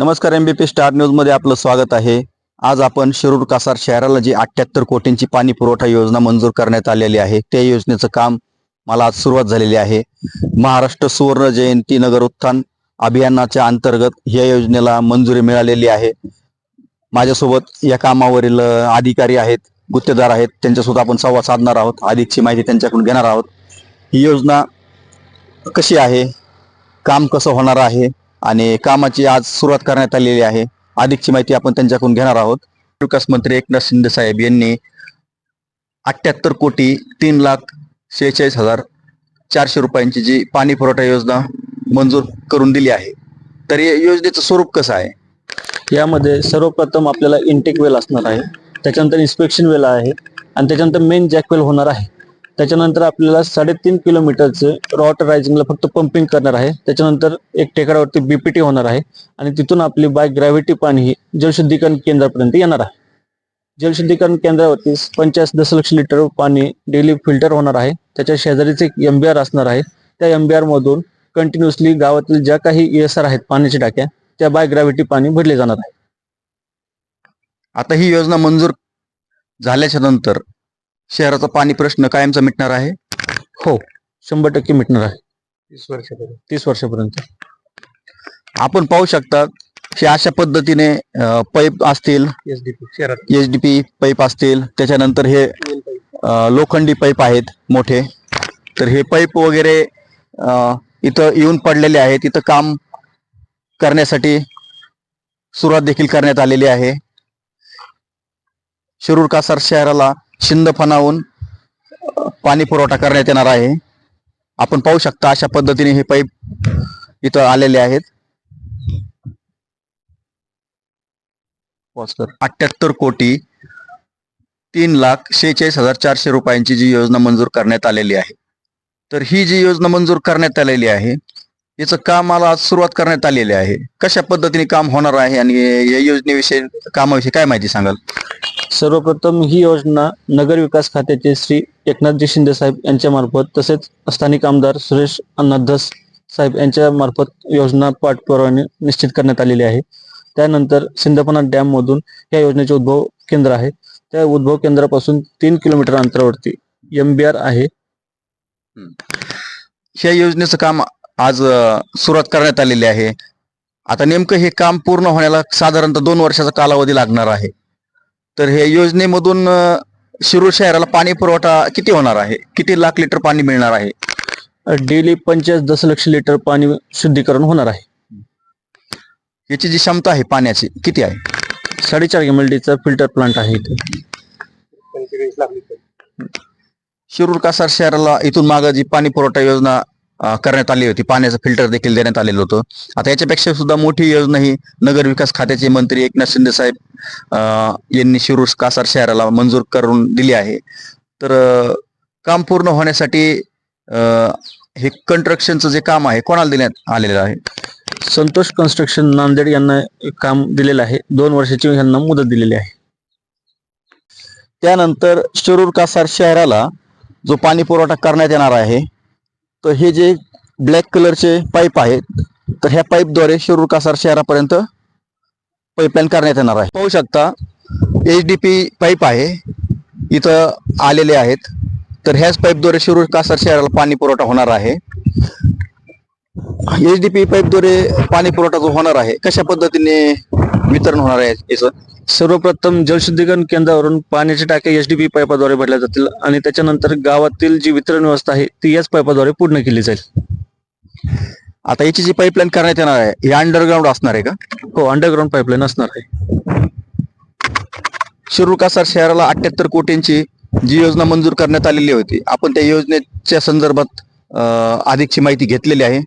नमस्कार एम बी P star न्यूजमध्ये आपलं स्वागत आहे. आज आपण शिरूर कासार शहराला जी अठ्ठ्याहत्तर कोटींची पाणी पुरवठा योजना मंजूर करण्यात आलेली आहे त्या योजनेचं काम मला आज सुरुवात झालेली आहे. महाराष्ट्र सुवर्ण जयंती नगर उत्थान अभियानाच्या अंतर्गत या योजनेला मंजुरी मिळालेली आहे. माझ्यासोबत या कामावरील अधिकारी आहेत गुत्तेदार आहेत त्यांच्यासोबत आपण संवाद साधणार आहोत अधिकची माहिती त्यांच्याकडून घेणार आहोत. ही योजना कशी आहे? काम कसं होणार आहे? आणि कामाची आज सुरुवात करण्यात आलेली आहे. अधिकची माहिती आपण त्यांच्याकडून घेणार आहोत. विकास मंत्री एकनाथ शिंदे साहेब यांनी अठ्ठ्याहत्तर कोटी तीन लाख शेहेचाळीस हजार चारशे रुपयांची जी पाणी पुरवठा योजना मंजूर करून दिली आहे. तर या योजनेचं स्वरूप कसं आहे? यामध्ये सर्वप्रथम आपल्याला इंटेक वेल असणार आहे. त्याच्यानंतर इन्स्पेक्शन वेल आहे. आणि त्याच्यानंतर मेन जॅक वेल होणार आहे. त्याच्यानंतर आपल्याला साडेतीन किलोमीटरचं रॉट रायझिंगला फक्त पंपिंग करणार आहे. त्याच्यानंतर एक टेकडावरती बीपीटी होणार आहे. आणि तिथून आपली बाय ग्रॅव्हिटी पाणी ही जलशुद्धीकरण केंद्रापर्यंत येणार आहे. जलशुद्धीकरण केंद्रावरती पंचाळीस दशलक्ष लिटर पाणी डेली फिल्टर होणार आहे. त्याच्या शेजारीच एक एम बी आर असणार आहे. त्या एम बी आर मधून कंटिन्युअसली गावातील ज्या काही एस आर आहेत पाण्याच्या टाक्या त्या बाय ग्रॅव्हिटी पाणी भरले जाणार आहे. आता ही योजना मंजूर झाल्याच्यानंतर शहराचा पाणी प्रश्न कायमचा मिटणार आहे? हो. शंभर टक्के मिटणार आहे. तीस वर्षापर्यंत. तीस वर्षापर्यंत. आपण पाहू शकता की अशा पद्धतीने पाईप असतील. शहरात. एच डी पी पाईप असतील. त्याच्यानंतर हे अ, लोखंडी पाईप आहेत मोठे. तर हे पाईप वगैरे अ, इथं येऊन पडलेले आहेत. इथं काम करण्यासाठी सुरुवात देखील करण्यात आलेली आहे. शिरूर कासार शहराला शिंदफणाहून पाणी पुरवठा करण्यात येणार आहे. आपण पाहू शकता अशा पद्धतीने हे पाईप इथं आलेले आहेत. अठ्याहत्तर कोटी तीन लाख शेहेचाळीस हजार चारशे रुपयांची जी योजना मंजूर करण्यात आलेली आहे. तर ही जी योजना मंजूर करण्यात आलेली आहे याचं कामाला आज सुरुवात करण्यात आलेली आहे. कशा पद्धतीने काम होणार आहे आणि या योजनेविषयी कामाविषयी काय माहिती सांगाल? सर्वप्रथम ही योजना नगर विकास खात्याचे श्री एकनाथजी शिंदे साहेब यांच्या मार्फत तसेच स्थानिक आमदार सुरेश अण्णाधस साहेब यांच्या मार्फत योजना पाठपुरावाने निश्चित करण्यात आलेली आहे. त्यानंतर सिंदपणा डॅम मधून या योजनेचे उद्भव केंद्र आहे. त्या उद्भव केंद्रापासून तीन किलोमीटर अंतरावरती एम बी आर आहे. ह्या योजनेचं काम आज सुरुवात करण्यात आलेली आहे. आता नेमकं हे काम पूर्ण होण्याला साधारणतः दोन वर्षाचा कालावधी लागणार आहे. तर हे योजनेमधून शिरूर शहराला पाणी पुरवठा किती होणार आहे? किती लाख लिटर पाणी मिळणार आहे? डेली पंचाळीस दशलक्ष लिटर पाणी शुद्धीकरण होणार आहे. याची जी क्षमता आहे पाण्याची किती आहे? साडेचार एम एल डीचा फिल्टर प्लांट आहे इथे. शिरूर कासार शहराला इथून मागं जी पाणी पुरवठा योजना करण्यात आली होती. पाण्याचं फिल्टर देखील देण्यात आलेलं होतं. आता याच्यापेक्षा सुद्धा मोठी योजना ही नगर विकास खात्याचे मंत्री एकनाथ शिंदे साहेब यांनी शिरूर कासार शहराला मंजूर करून दिली आहे. तर काम पूर्ण होण्यासाठी हे कन्स्ट्रक्शनचं जे काम आहे कोणाला देण्यात आलेलं आहे? संतोष कन्स्ट्रक्शन नांदेड यांना एक काम दिलेलं आहे. दोन वर्षाची यांना मुदत दिलेली आहे. त्यानंतर शिरूर कासार शहराला जो पाणी पुरवठा करण्यात येणार आहे तर हे जे ब्लॅक कलरचे पाईप आहेत तर ह्या पाईपद्वारे शिरूर कासार शहरापर्यंत पाईपलाईन करण्यात येणार आहे. पाहू शकता एच डी पी पाईप आहे इथं आलेले आहेत. तर ह्याच पाईपद्वारे शिरूर कासार शहराला पाणी पुरवठा होणार आहे. एच डी पी पाईपद्वारे पाणी पुरवठा जो होणार आहे. कशा पद्धतीने वितरण होणार आहे याचं सर्वप्रथम जलशुद्धीकरण केंद्रावरून पाण्याच्या टाक्या एच डी पी पाईपाद्वारे भरल्या जातील आणि त्याच्यानंतर गावातील जी वितरण व्यवस्था आहे ती याच पाईपाद्वारे पूर्ण केली जाईल. आता याची जी पाईपलाईन करण्यात येणार आहे ही अंडरग्राऊंड असणार आहे का? हो अंडरग्राऊंड पाईपलाईन असणार आहे. शिरूर कासार शहराला अठ्याहत्तर कोटींची जी योजना मंजूर करण्यात आलेली होती आपण त्या योजनेच्या संदर्भात अं, अधिकची माहिती घेतलेली आहे.